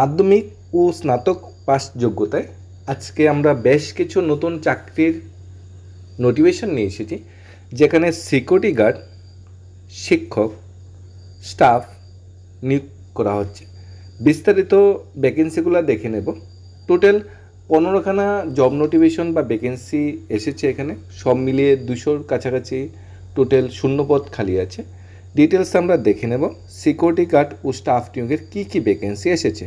মাধ্যমিক ও স্নাতক পাস যোগ্যতায় আজকে আমরা বেশ কিছু নতুন চাকরির নোটিফিকেশন নিয়ে এসেছি, যেখানে সিকিউরিটি গার্ড শিক্ষক স্টাফ নিয়োগ করা হচ্ছে। বিস্তারিত ভ্যাকেন্সিগুলো দেখে নেব। টোটাল পনেরোখানা জব নোটিফিকেশন বা ভ্যাকেন্সি এসেছে এখানে, সব মিলিয়ে দুশোর কাছাকাছি টোটাল শূন্যপদ খালি আছে। ডিটেলস আমরা দেখে নেব। সিকিউরিটি গার্ড ও স্টাফ নিয়োগের কী কী ভ্যাকেন্সি এসেছে?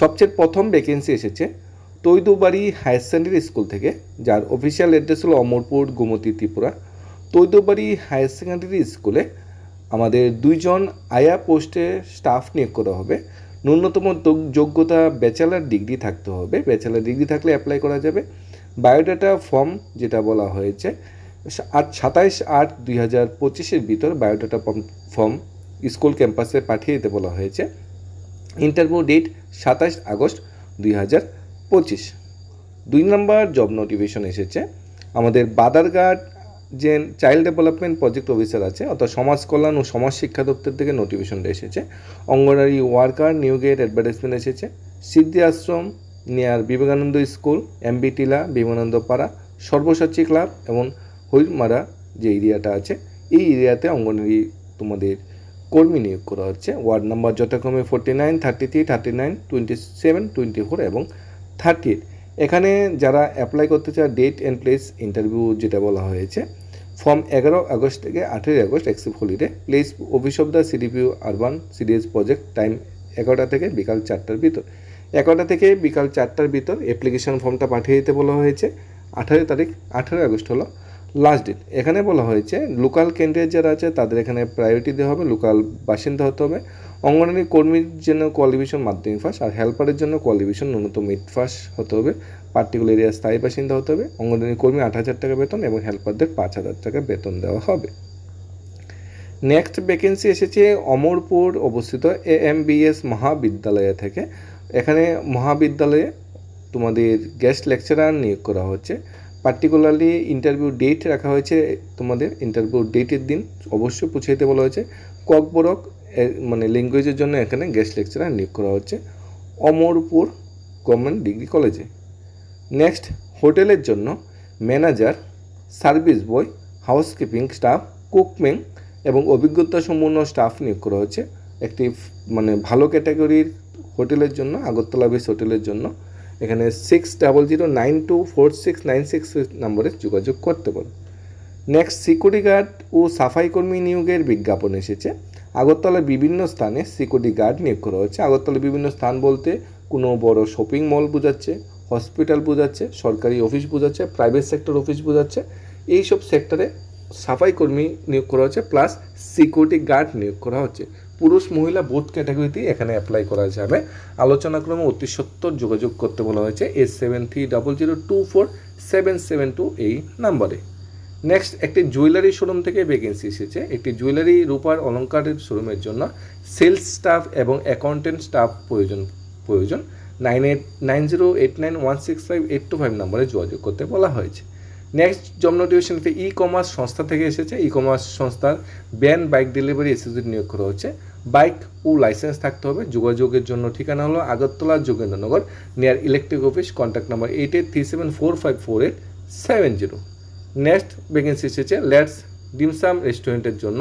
সবচেয়ে প্রথম ভ্যাকেন্সি এসেছে তৈদুবাড়ি হায়ার সেকেন্ডারি স্কুল থেকে, যার অফিসিয়াল অ্যাড্রেস হলো অমরপুর, গোমতী, ত্রিপুরা। তৈদুবাড়ি হায়ার সেকেন্ডারি স্কুলে আমাদের দুইজন আয়া পোস্টে স্টাফ নিয়োগ করা হবে। ন্যূনতম যোগ্যতা ব্যাচেলার ডিগ্রি থাকতে হবে। ব্যাচেলার ডিগ্রি থাকলে অ্যাপ্লাই করা যাবে। বায়োডাটা ফর্ম যেটা বলা হয়েছে, আট, সাতাইশ আট দুই হাজার পঁচিশের ভিতর বায়োডাটা ফর্ম স্কুল ক্যাম্পাসে পাঠিয়ে দিতে বলা হয়েছে। ইন্টারভিউ ডেট সাতাশ আগস্ট দুই হাজার পঁচিশ। দুই নম্বর জব নোটিফিকেশন এসেছে। আমাদের বাদারঘাট যে চাইল্ড ডেভেলপমেন্ট প্রজেক্ট অফিসার আছে, অর্থাৎ সমাজ কল্যাণ ও সমাজ শিক্ষা দপ্তর থেকে নোটিফিকেশনটা এসেছে। অঙ্গনারী ওয়ার্কার নিয়োগের অ্যাডভার্টাইজমেন্ট এসেছে। Siddhi Ashram near Vivekananda school MB Tila Vivekananda Para, সর্বসাচী club এবং হৈরমারা যে এরিয়াটা আছে, এই এরিয়াতে অঙ্গনারী তোমাদের কর্মী নিয়োগ করা হচ্ছে? ওয়ার্ড নাম্বার যথাক্রমে forty nine thirty three thirty nine twenty seven twenty four এবং থার্টি এইট এখানে যারা অ্যাপ্লাই করতে চায় ডেট অ্যান্ড প্লেস ইন্টারভিউ যেটা বলা হয়েছে ফর্ম এগারো আগস্ট থেকে আঠেরোই August except holiday place office of the CDPO urban CDS project time এগারোটা থেকে বিকাল চারটার ভিতর। এগারোটা থেকে বিকাল চারটার ভিতর অ্যাপ্লিকেশন ফর্মটা পাঠিয়ে দিতে বলা হয়েছে। আঠারো তারিখ, আঠারোই আগস্ট হলো। লাস্ট ডেট এখানে বলা হয়েছে লোকাল ক্যান্ডিডেট যারা আছে, তাদের এখানে প্রায়োরিটি দেওয়া হবে লোকাল বাসিন্দা হতে হবে। অঙ্গনওয়াড়ি কর্মীর জন্য কোয়ালিফিকেশন মাধ্যমিক ফার্স্ট আর হেল্পারের জন্য কোয়ালিফিকেশন ন্যূনতম মিড ফার্স্ট হতে হবে। পার্টিকুলার এরিয়ার স্থায়ী বাসিন্দা হতে হবে। অঙ্গনওয়াড়ি কর্মী আট হাজার টাকা বেতন এবং হেল্পারদের পাঁচ হাজার টাকা বেতন দেওয়া হবে। নেক্সট ভ্যাকেন্সি এসেছে অমরপুর অবস্থিত এ এম বিএস মহাবিদ্যালয় থেকে। এখানে মহাবিদ্যালয়ে তোমাদের গেস্ট লেকচারার নিয়োগ করা হচ্ছে। পার্টিকুলারলি ইন্টারভিউ ডেট রাখা হয়েছে তোমাদের ইন্টারভিউ ডেটের দিন অবশ্যই পৌঁছাইতে বলা হয়েছে। ককবরক মানে ল্যাঙ্গুয়েজের জন্য এখানে গেস্ট লেকচারার নিয়োগ করা হচ্ছে অমরপুর গভর্নমেন্ট ডিগ্রি কলেজে নেক্সট হোটেলের জন্য manager service boy housekeeping staff cookman এবং অভিজ্ঞতা সম্পন্ন স্টাফ নিয়োগ করা হচ্ছে। একটি মানে ভালো ক্যাটাগরির হোটেলের জন্য আগরতলা বেস হোটেলের জন্য এখানে six double zero nine two four six nine six নম্বরে যোগাযোগ করতে পারো। নেক্সট সিকিউরিটি গার্ড ও সাফাই কর্মী নিয়োগের বিজ্ঞাপন এসেছে। আগরতলার বিভিন্ন স্থানে সিকিউরিটি গার্ড নিয়োগ করা হচ্ছে আগরতলার বিভিন্ন স্থান বলতে কোনো বড় শপিং মল বোঝাচ্ছে হসপিটাল বোঝাচ্ছে, সরকারি অফিস বোঝাচ্ছে প্রাইভেট সেক্টর অফিস বোঝাচ্ছে। এইসব সেক্টরে সাফাই কর্মী নিয়োগ করা হচ্ছে প্লাস সিকিউরিটি গার্ড নিয়োগ করা হচ্ছে। পুরুষ মহিলা বোথ ক্যাটাগরিতেই এখানে অ্যাপ্লাই করা যাবে আলোচনাক্রমে অতি সত্তর যোগাযোগ করতে বলা হয়েছে S seven three double zero two four seven seven two এই নাম্বারে নেক্সট একটি জুয়েলারি শোরুম থেকে ভ্যাকেন্সি এসেছে। একটি জুয়েলারি রূপার অলংকারের শোরুমের জন্য সেলস স্টাফ এবং অ্যাকাউন্টেন্ট স্টাফ প্রয়োজন প্রয়োজন। Nine eight nine zero eight nine one six five eight two five নম্বরে যোগাযোগ করতে বলা হয়েছে। Next job notification e commerce সংস্থা থেকে এসেছে। ই কমার্স সংস্থার ব্যান বাইক ডেলিভারি এসএসজি নিয়োগ করা হচ্ছে। বাইক ও লাইসেন্স থাকতে হবে। যোগাযোগের জন্য ঠিকানা হলো Agartala, Jogendranagar near electric office contact number eight eight three seven four five four eight seven zero next vacancy এসেছে। লেটস ডিমসাম রেস্টুরেন্টের জন্য।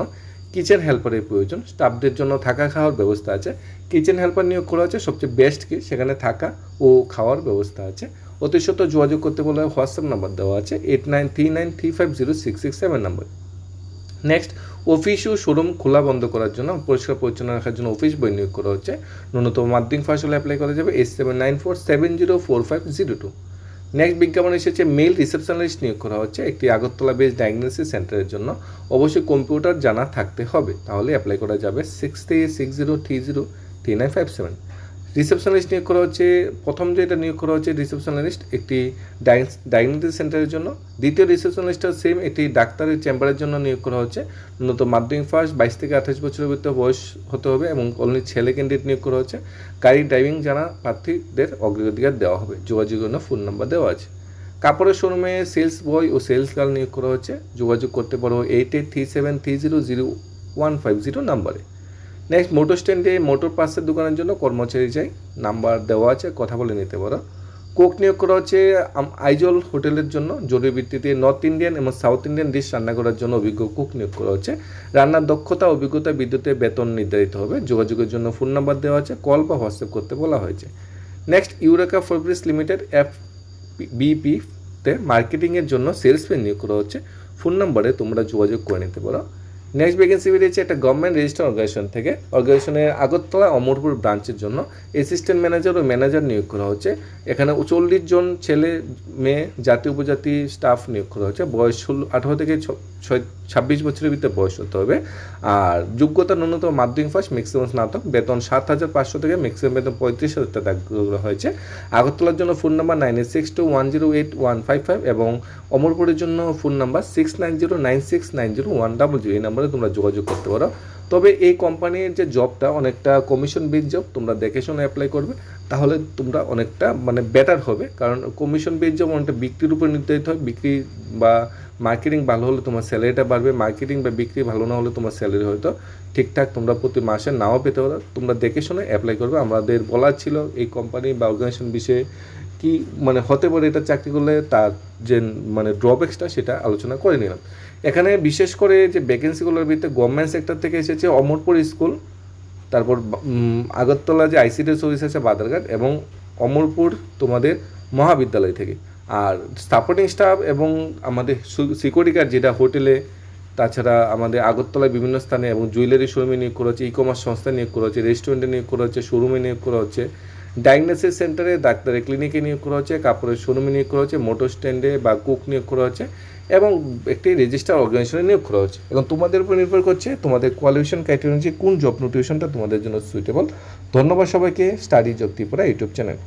কিচেন হেল্পারের প্রয়োজন। স্টাফদের জন্য থাকা খাওয়ার ব্যবস্থা আছে। কিচেন হেল্পার নিয়োগ করা হচ্ছে। সবচেয়ে বেস্ট কি সেখানে থাকা ও খাওয়ার ব্যবস্থা আছে। অতি সত্ত্বর যোগাযোগ করতে বলে হোয়াটসঅ্যাপ নাম্বার দেওয়া আছে eight nine three nine three five zero six six seven number. Next office ও শোরুম খোলা বন্ধ করার জন্য, পরিষ্কার পরিচ্ছন্ন রাখার জন্য অফিস বই নিয়োগ করা হচ্ছে। ন্যূনতম মাধ্যমিক ফার্স্ট হলে অ্যাপ্লাই করা যাবে eight seven nine four seven zero four five zero two next বিজ্ঞাপন এসেছে মেল রিসেপশনালিস্ট নিয়োগ করা হচ্ছে, একটি আগরতলা বেস ডায়াগনোসিস সেন্টারের জন্য। অবশ্যই কম্পিউটার জানা থাকতে হবে, তাহলে অ্যাপ্লাই করা যাবে six three six zero three zero three nine five seven receptionist নিয়োগ করা হচ্ছে, প্রথম যেটা নিয়োগ করা হচ্ছে রিসেপশনালিস্ট একটি ডায়াগনোসিস সেন্টারের জন্য। দ্বিতীয় রিসেপশনালিস্টটা সেম একটি ডাক্তারের চেম্বারের জন্য নিয়োগ করা হচ্ছে। ন্যূনতম মাধ্যমিক ফার্স্ট বাইশ থেকে আঠাশ বছরের ভিতরে বয়স হতে হবে এবং অনলি ছেলে ক্যান্ডিডেট নিয়োগ করা হচ্ছে। গাড়ি ড্রাইভিং জানা প্রার্থীদের অগ্রাধিকার দেওয়া হবে। যোগাযোগের জন্য ফোন নাম্বার দেওয়া আছে। কাপড়ের শোরুমে সেলস বয় ও সেলস গার্ল নিয়োগ করা হচ্ছে। যোগাযোগ করতে পারো eight eight three seven three zero zero one five zero নাম্বারে নেক্সট মোটর স্ট্যান্ডে মোটর পার্সের দোকানের জন্য কর্মচারী চাই নাম্বার দেওয়া আছে, কথা বলে নিতে পারো। কোক নিয়োগ করা হচ্ছে আইজল হোটেলের জন্য, জরুরি ভিত্তিতে নর্থ ইন্ডিয়ান এবং সাউথ ইন্ডিয়ান ডিশ রান্না করার জন্য অভিজ্ঞ কুক নিয়োগ করা হচ্ছে। রান্নার দক্ষতা, অভিজ্ঞতা, বিদ্যুতের বেতন নির্ধারিত হবে। যোগাযোগের জন্য ফোন নাম্বার দেওয়া আছে কল বা হোয়াটসঅ্যাপ করতে বলা হয়েছে। Next Eureka Fabrics Limited F বিপিতে মার্কেটিংয়ের জন্য সেলসম্যান নিয়োগ করা হচ্ছে। ফোন নাম্বারে তোমরা যোগাযোগ করে নিতে পারো। নেক্সট ভ্যাকেন্সি বেরিয়েছে একটা গভর্নমেন্ট রেজিস্টার অর্গানাইজেশন থেকে। অর্গানাইজেশনের আগরতলা অমরপুর ব্রাঞ্চের জন্য অ্যাসিস্ট্যান্ট ম্যানেজার ও ম্যানেজার নিয়োগ করা হচ্ছে। এখানে চল্লিশ জন ছেলে, মেয়ে, জাতি, উপজাতি স্টাফ নিয়োগ করা হচ্ছে। বয়স ষোলো, আঠারো থেকে ছয় ছাব্বিশ বছরের ভিতরে বয়স হতে হবে। আর যোগ্যতা ন্যূনতম মাধ্যমিক ফার্স্ট ম্যাক্সিমাম স্নাতক। বেতন সাত হাজার পাঁচশো থেকে ম্যাক্সিমাম বেতন পঁয়ত্রিশ হাজার টাকা হয়েছে। আগরতলার জন্য phone number nine eight six two one zero eight one five five এবং অমরপুরের জন্য phone number six nine zero nine six nine zero one double zero এই নাম্বারে তোমরা যোগাযোগ করতে পারো। তবে এই কোম্পানির যে জবটা অনেকটা কমিশন বেস জব তোমরা দেখে শুনে অ্যাপ্লাই করবে। তাহলে তোমরা অনেকটা মানে বেটার হবে। কারণ কমিশন বেস জব অনেকটা বিক্রির উপর নির্ধারিত হয়। বিক্রি বা মার্কেটিং ভালো হলে তোমার স্যালারিটা বাড়বে। মার্কেটিং বা বিক্রি ভালো না হলে তোমার স্যালারি হয়তো ঠিকঠাক তোমরা প্রতি মাসে নাও পেতে পারো। তোমরা দেখে শুনে অ্যাপ্লাই করবে। আমাদের বলার ছিল, এই কোম্পানি বা অর্গানাইজেশন বিষয়ে কি মানে হতে পারে এটা চাকরি করলে তার যে মানে ড্রব্যাক্সটা সেটা আলোচনা করে নিলাম। এখানে বিশেষ করে যে ভ্যাকেন্সিগুলোর ভিতরে গভর্নমেন্ট সেক্টর থেকে এসেছে অমরপুর স্কুল, তারপর আগরতলা যে আইসিডিএস অফিস আছে বাদারঘাট এবং অমরপুর তোমাদের মহাবিদ্যালয় থেকে। আর সাপোর্টিং স্টাফ এবং আমাদের সিকিউরিটি গার্ড যেটা হোটেলে তাছাড়া আমাদের আগরতলায় বিভিন্ন স্থানে এবং জুয়েলারি শোরুমে নিয়োগ করা হচ্ছে ই কমার্স সংস্থা নিয়োগ করা হচ্ছে রেস্টুরেন্টে নিয়োগ করা হচ্ছে শোরুমে নিয়োগ করা হচ্ছে। ডায়াগনোসিস সেন্টারে ডাক্তারের ক্লিনিকে নিয়োগ করা হচ্ছে, কাপড়ের শোরুমে নিয়োগ করা হচ্ছে, মোটর স্ট্যান্ডে বা কুক নিয়োগ করা হচ্ছে এবং একটি রেজিস্টার অর্গানাইজেশনে নিয়োগ করা হচ্ছে। এবং তোমাদের উপর নির্ভর করছে তোমাদের কোয়ালিফিকেশন ক্রাইটেরিয়া অনুযায়ী কোন জব নোটিফিকেশনটা তোমাদের জন্য সুইটেবল ধন্যবাদ সবাইকে। Study job Tripura YouTube channel.